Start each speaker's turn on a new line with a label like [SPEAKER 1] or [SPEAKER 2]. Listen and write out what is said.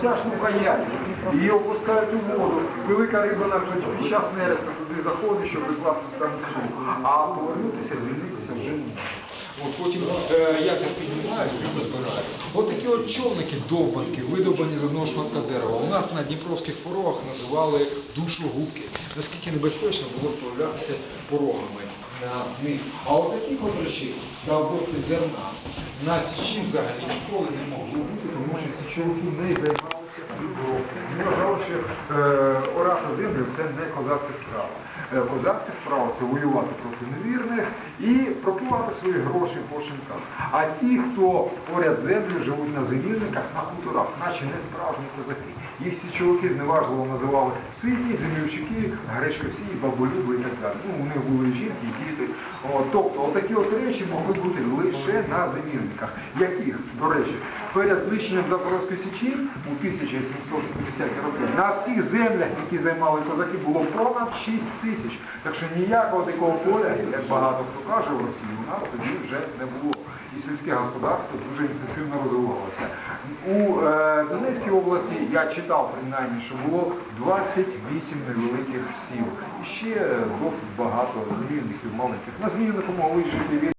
[SPEAKER 1] оця штука. Її опускають у воду. Велика риба на під час нереста туди заходить, щоб викласти там цю. А повернутися, звільнитися вже ні.
[SPEAKER 2] От потім як я піднімаю, піднімають, рибу збирають. От от човники довбанки, видовбані з одного шматка дерева. У нас на Дніпровських порогах називали душогубки. Наскільки небезпечно було справлятися порогами на них. А от таких от речей, довбки зерна, на січі взагалі ніколи не могло бути,
[SPEAKER 1] Тому що ці чоловіки не займалися обробкою. Вони вважали, що е, орати землю це не козацька справа. Е, Козацька справа це воювати проти невірних і пропивати свої гроші по шинках. А ті, хто поряд землю живуть на земельниках, на хуторах, наче не справжні козаки. Їх ці чоловіки зневажливо називали ситі, землівщики, гречкосії, баболюби і так далі. Ну, у них були жінки, і діти. О, тобто, отакі от речі могли бути лише на земельниках, яких, до речі, перед знищенням Запорозької Січі у 1750 роки на всіх землях, які займали козаки, було понад 6 тисяч. Так що ніякого такого поля, як багато хто каже в Росії, у нас тоді вже не було. І сільське господарство дуже інтенсивно розвивалося. У е, Донецькій області я читав принаймні, що було 28 невеликих сіл. І ще досить багато змінників маленьких. На зміннику могли жити